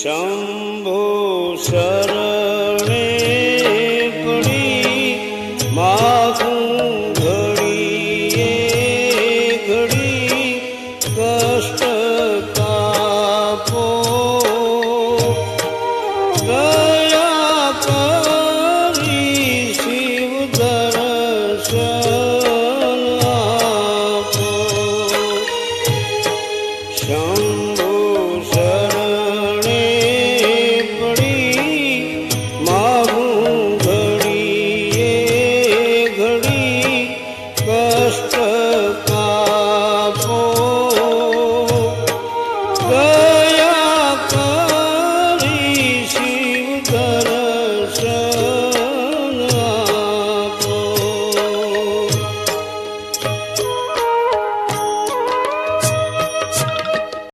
શંભો શરણે પડી માગું ઘડીએ ઘડી કષ્ટ કાપો. દયા કરી શિવ દર્શન. gosto.